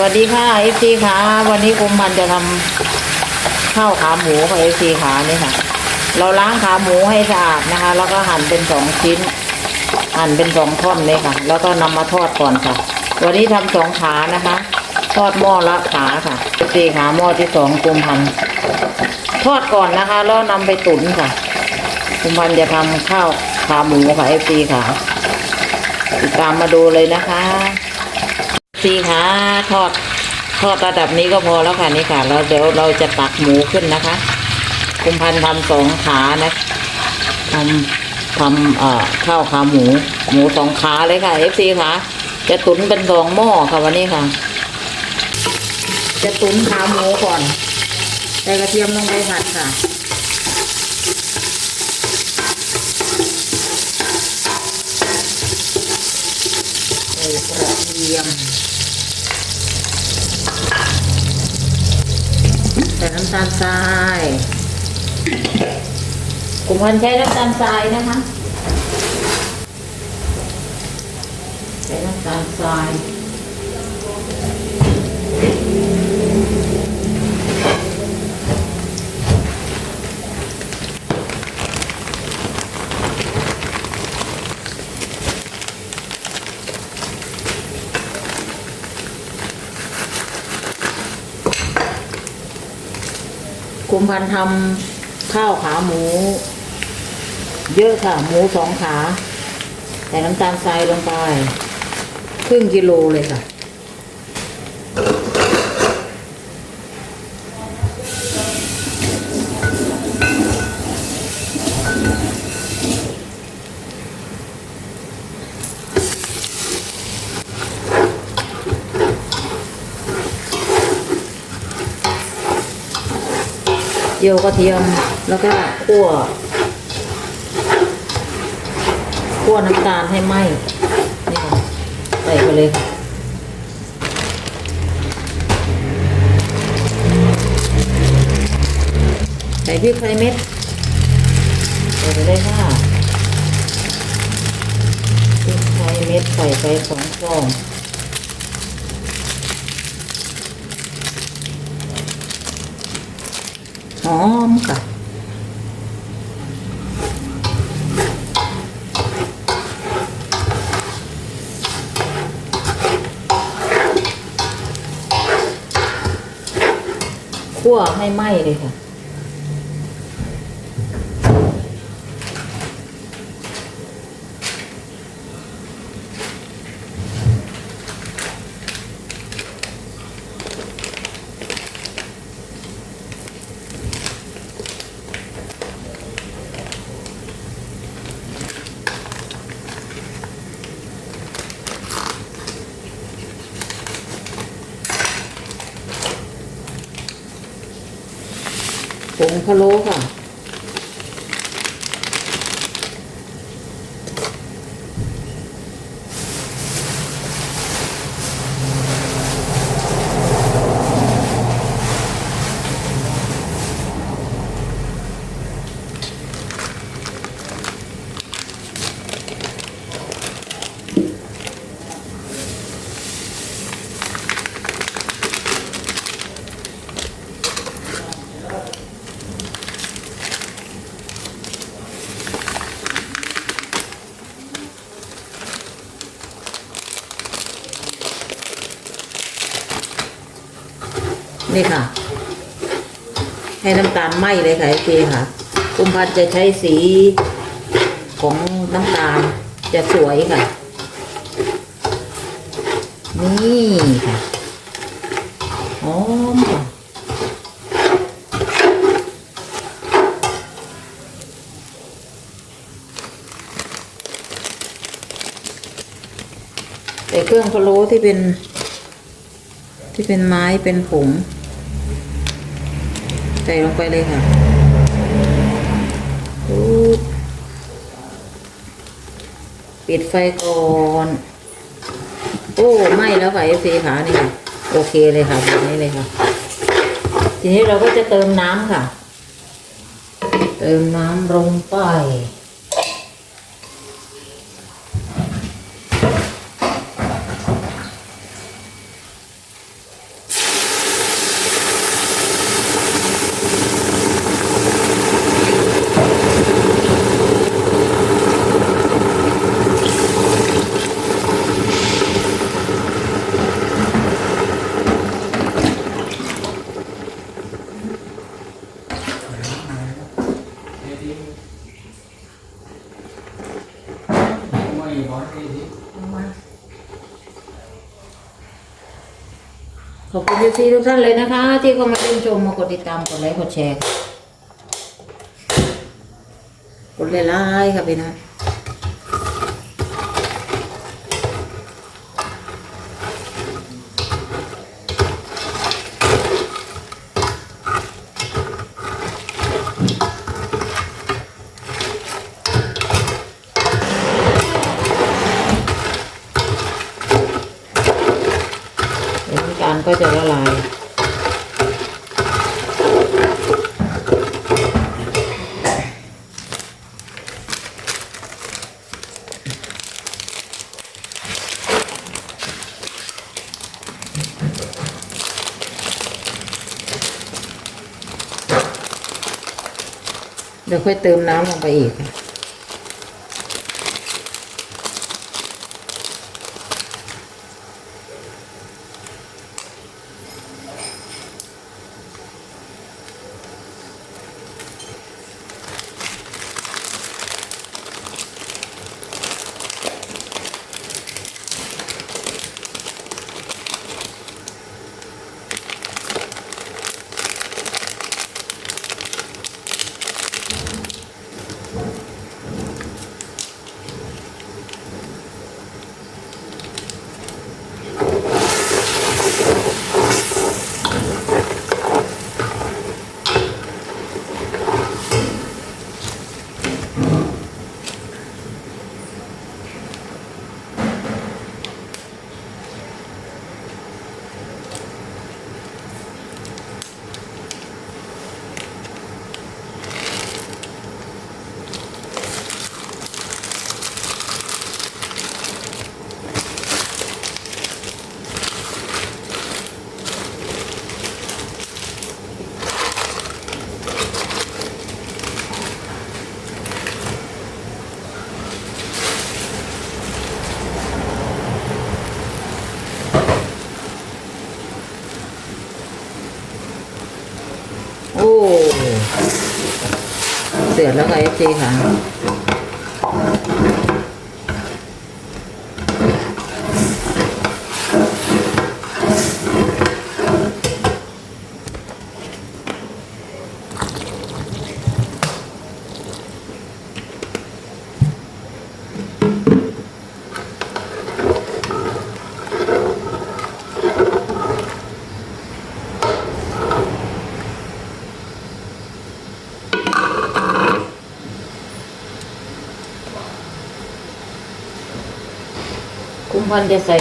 วัสดีค่ะเอฟซีค่ะ วันนี้กุมมันจะทำข้าวขาหมูค่ะเอฟซีขานี่ค่ะ เราล้างขาหมูให้สะอาดนะคะ แล้วก็หั่นเป็นสองชิ้น หั่นเป็นสองท่อนเลยค่ะ แล้วก็นำมาทอดก่อนค่ะ วันนี้ทำสองขานะคะ ทอดหม้อละขาค่ะเอฟซีขาหม้อที่สองกุมพันทอดก่อนนะคะ แล้วนำไปตุ๋นค่ะกุมพันจะทำข้าวขาหมูค่ะเอฟซีค่ะติดตามมาดูเลยนะคะ สีขาทอดทอดระดับนี้ก็พอแล้วค่ะนี่ค่ะแล้วเดี๋ยวเราจะตักหมูขึ้นนะคะ คุมพันทำสองขานะทำทำเอ่อข้าวขาหมู หมูสองขาเลยค่ะเอฟซีค่ะ จะตุ๋นเป็นสองหม้อค่ะวันนี้ค่ะ จะตุ๋นขาหมูก่อนใส่กระเทียมลงไปผัดค่ะใส่กระเทียม ใส่น้ำตาลทรายกลุ่มพันธุ์ใช้น้ำตาลทรายนะคะใช้น้ำตาลทราย มพันธ์ทำข้าวขาหมู เยอะค่ะ หมูสองขา ใส่น้ำตาลทรายลงไป ครึ่งกิโลเลยค่ะ เจียวกระเทียมแล้วก็คั่วคั่วน้ำตาลให้ไหมนี่ค่ะใส่ไปเลยใส่พริกไทยเม็ดใส่ไปเลยค่ะพริกไทยเม็ดใส่ไปสองฟอง อมค่ะคั่วให้ไหม้เลยค่ะ ผงพะโล้ค่ะ นี่ค่ะ ให้น้ำตาลไหมเลยค่ะโอเคค่ะกุมพันจะใช้สีของน้ำตาลจะสวยค่ะ นี่ค่ะหอมค่ะแต่เครื่องพะโล้ที่เป็น ที่เป็นไม้เป็นผง ใส่ลงไปเลยค่ะปิดไฟก่อน โอ้ไหม้แล้วค่ะเอฟซีขานี่ค่ะโอเคเลยค่ะแบบนี้เลยค่ะ ทีนี้เราก็จะเติมน้ำค่ะ เติมน้ำลงไปีหอนดีดิขอบคุณยูซีทุกท่านเลยนะคะ ที่เข้ามาชื่ชมมากดติดตามกดไลค์กดแชร์กดไลค์ค่ะพี่นะ ก็จะละลาย เดี๋ยวค่อยเติมน้ำลงไปอีกค่ะ โอ้ เดือด พันจะใส่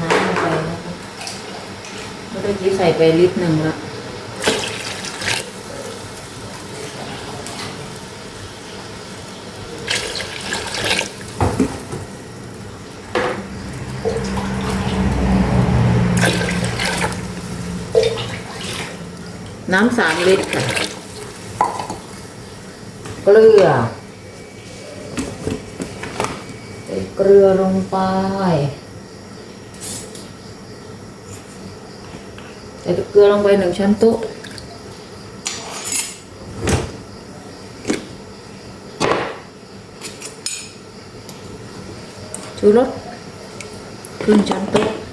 น้ำลงไปนะคะเมื่อกี้ใส่ไปลิตรหนึ่งละน้ำสามลิตรค่ะ เกลือ ใส่เกลือลงไป ใส่เกลือลงไปหนึ่งช้อนโต๊ะชูรสครึ่งช้อนโต๊ะ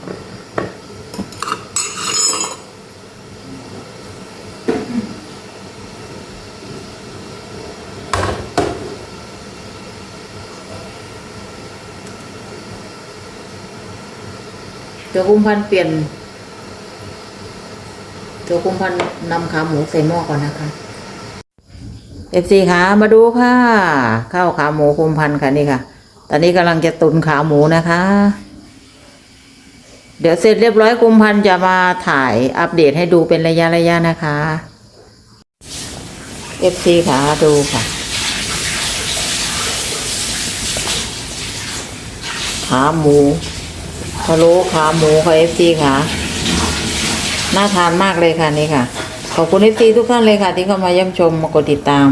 เดี๋ยวคุมพันธ์เปลี่ยนเดี๋ยวคุมพันธ์นำขาหมูใส่หม้อก่อนนะคะเอฟซีขามาดูค่ะข้าวขาหมูคุมพันธ์ค่ะนี่ค่ะ ตอนนี้กำลังจะตุนขาหมูนะคะ เดี๋ยวเสร็จเรียบร้อยคุมพันธ์จะมาถ่ายอัปเดตให้ดูเป็นระยะระยะนะคะเอฟซีขาดูค่ะ ขาหมู พะโล้ขาหมูค่ะเอฟซีค่ะ น่าทานมากเลยค่ะนี่ค่ะ ขอบคุณเอฟซีทุกท่านเลยค่ะ ที่เข้ามาเยี่ยมชมมากดติดตาม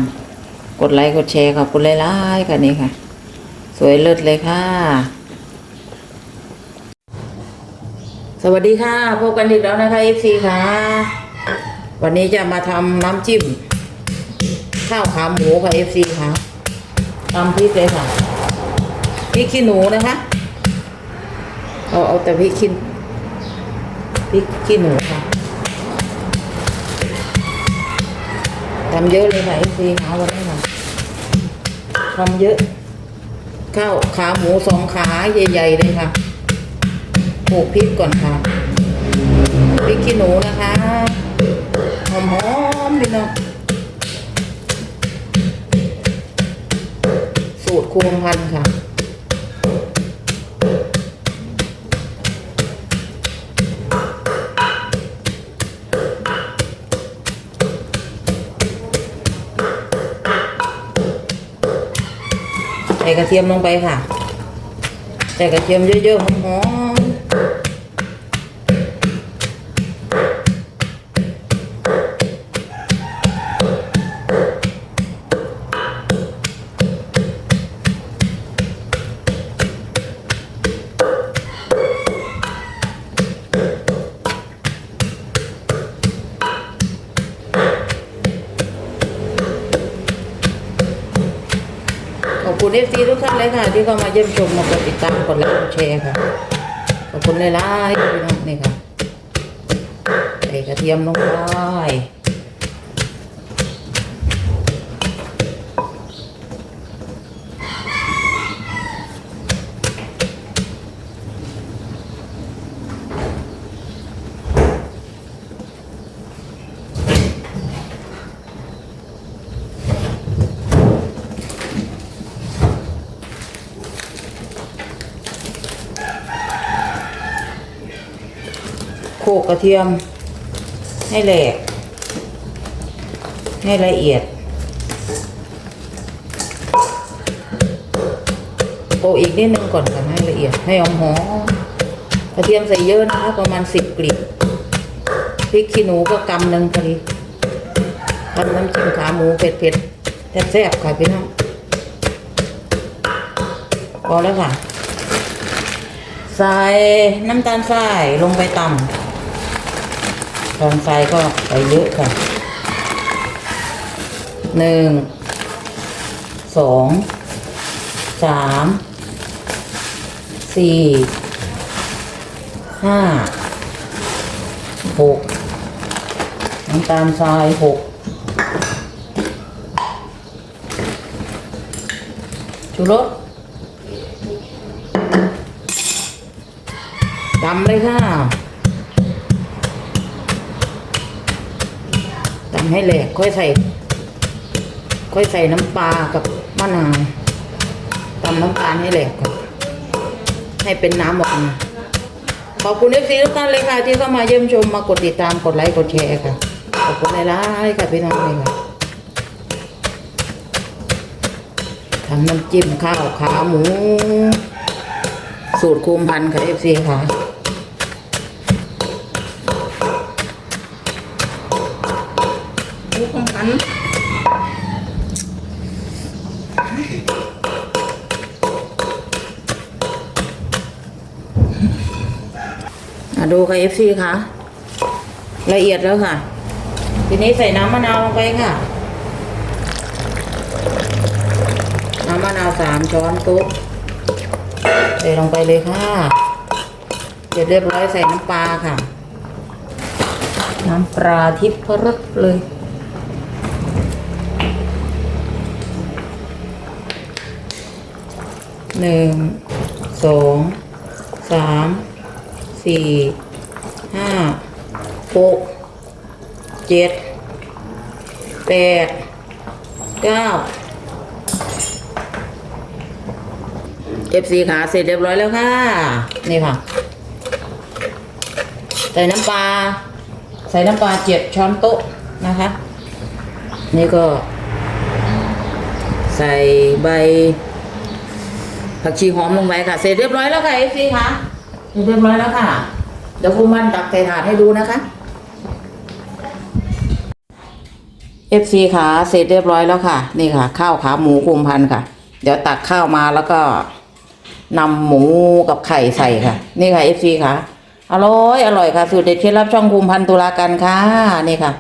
กดไลค์กดแชร์ขอบคุณหลายๆค่ะนี่ค่ะ สวยเลิศเลยค่ะ สวัสดีค่ะ พบกันอีกแล้วนะคะเอฟซีค่ะ วันนี้จะมาทำน้ำจิ้ม ข้าวขาหมูค่ะเอฟซีค่ะตำพริกเลยค่ะพริกขี้หนูนะคะ เอาเอาแต่พริกขี้พริกขี้หนูค่ะทำเยอะเลยค่ะเอฟซีหาวันนี้ค่ะทำเยอะ ข้าวขาหมูสองขาใหญ่ๆเลยค่ะโขกพริกก่อนค่ะพริกขี้หนูนะคะหอมๆพี่น้องสูตรครัวพันค่ะ ใส่กระเทียมลงไปค่ะ ใส่กระเทียมเยอะๆหอม เอฟซีทุกท่านเลยค่ะ ที่เข้ามาเยี่ยมชมมากดติดตามกดไลค์กดแชร์ค่ะขอบคุณเลยล่ะพี่น้องนี่ค่ะใส่กระเทียมลงไป กระเทียม ให้แหลก ให้ละเอียดโขลกอีกนิดนึงก่อนค่ะให้ละเอียด ให้หอมหอมกระเทียมใส่เยอะนะคะ ประมาณสิบกลีบพริกขี้หนูก็กำหนึ่งพอดีทำน้ำจิ้มขาหมูเผ็ดๆแซ่บๆค่ะพี่น้องพอแล้วค่ะ ใส่น้ำตาลทรายลงไปตำ ตอนทรายก็ใส่เยอะค่ะหนึ่งสองสามสี่ห้าหกน้ำตาลทรายหกชูรสดำเลยค่ะดำ ให้แหลกค่อยใส่ ค่อยใส่น้ำปลากับมะนาวตำน้ำตาลให้แหลกก่อนให้เป็นน้ำออกมาขอบคุณเอฟซีทุกท่านเลยค่ะ ที่เข้ามาเยี่ยมชมมากดติดตามกดไลค์กดแชร์ค่ะ ขอบคุณหลายๆค่ะพี่น้องเลยค่ะทำน้ำจิ้มข้าวขาหมู สูตรคุมพันค่ะเอฟซีค่ะ ดูของกัน อะ ดูค่ะเอฟซีค่ะ ละเอียดแล้วค่ะ ทีนี้ใส่น้ำมะนาวลงไปค่ะ น้ำมะนาวสามช้อนโต๊ะใส่ลงไปเลยค่ะเสร็จเรียบร้อยใส่น้ำปลาค่ะ น้ำปลาทิพย์รสเลยหนึ่งสอง สามสี่ห้าหกเจ็ดแปดเก้าเอฟซีขาเสร็จเรียบร้อยแล้วค่ะ นี่ค่ะ ใส่น้ำปลาใส่น้ำปลาเจ็ดช้อนโต๊ะนะคะ นี่ก็ ใส่ใบ ผักชีหอมลงไปค่ะ เสร็จเรียบร้อยแล้วค่ะเอฟซีค่ะเสร็จเรียบร้อยแล้วค่ะ เดี๋ยวคุณมันตักใส่ถาดให้ดูนะคะเอฟซีค่ะ เสร็จเรียบร้อยแล้วค่ะ นี่ค่ะ ข้าวขาหมูคุมพันค่ะ เดี๋ยวตักข้าวมาแล้วก็นำหมูกับไข่ใส่ค่ะ นี่ค่ะเอฟซีค่ะ อร่อย อร่อยค่ะ สูตรเด็ดเคล็ดลับช่องคุมพันธ์ตุลากันค่ะ นี่ค่ะ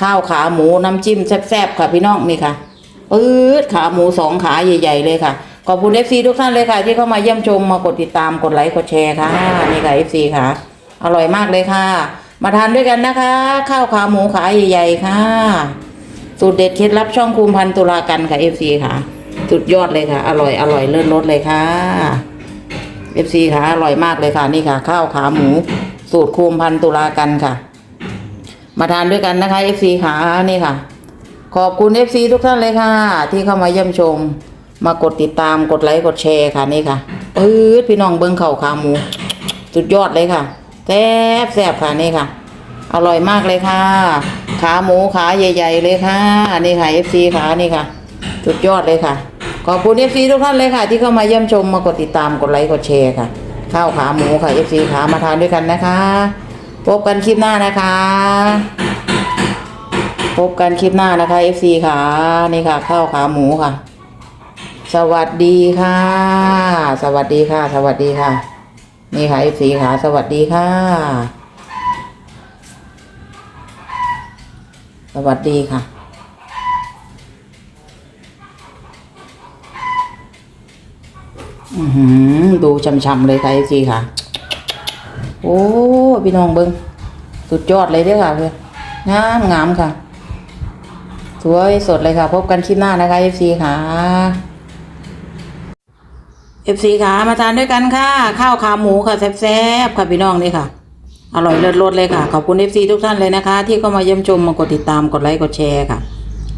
ข้าวขาหมูน้ำจิ้มแซ่บๆค่ะพี่น้องนี่ค่ะปื๊ดขาหมูสองขาใหญ่ ๆ เลยค่ะ ขอบคุณเอฟซีทุกท่านเลยค่ะ ที่เข้ามาเยี่ยมชมมากดติดตามกดไลค์กดแชร์ค่ะนี่ค่ะเอฟซีค่ะ อร่อยมากเลยค่ะ มาทานด้วยกันนะคะ ข้าวขาหมูขาใหญ่ๆค่ะ สูตรเด็ดเคล็ดลับช่องคุมพันตุลากันค่ะเอฟซีค่ะสุดยอดเลยค่ะ อร่อยอร่อยเลิศรสเลยค่ะเอฟซีค่ะอร่อยมากเลยค่ะนี่ค่ะ ข้าวขาหมู สูตรคุมพันตุลากันค่ะ มาทานด้วยกันนะคะเอฟซีค่ะนี่ค่ะ ขอบคุณเอฟซีทุกท่านเลยค่ะ ที่เข้ามาเยี่ยมชม มากดติดตามกดไลค์กดแชร์ค่ะนี่ค่ะปื๊ดพี่น้องเบิ้งเข่าขาหมู สุดยอดเลยค่ะแซ่บแซ่บค่ะนี่ค่ะ อร่อยมากเลยค่ะ ขาหมูขาใหญ่ ๆ เลยค่ะนี่ค่ะ FC ขานี่ค่ะ สุดยอดเลยค่ะ ขอบคุณ FC ทุกท่านเลยค่ะ ที่เข้ามาเยี่ยมชมมากดติดตามกดไลค์กดแชร์ค่ะ ข้าวขาหมูค่ะ FC ขามาทานด้วยกันนะคะ พบกันคลิปหน้านะคะ พบกันคลิปหน้านะคะ FC ค่ะนี่ค่ะ ข้าวขาหมูค่ะ สวัสดีค่ะ สวัสดีค่ะ สวัสดีค่ะ นี่ค่ะ FC ค่ะ สวัสดีค่ะ สวัสดีค่ะ อือดูช่ำๆเลยค่ะ FC ค่ะ โอ้พี่น้องเบิงสุดยอดเลยเด้อค่ะเพื่อนงามงามค่ะสวยสดเลยค่ะ พบกันคลิปหน้านะคะ FC ค่ะ FC ค่ะมาทานด้วยกันค่ะ ข้าวขาหมูค่ะแซ่บๆค่ะพี่น้องนี่ค่ะ อร่อยเลิศรสเลยค่ะ ขอบคุณ FC ทุกท่านเลยนะคะ ที่เข้ามาเยี่ยมชมมากดติดตามกดไลค์กดแชร์ค่ะ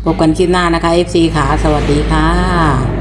พบกันคลิปหน้านะคะ FC ค่ะ สวัสดีค่ะ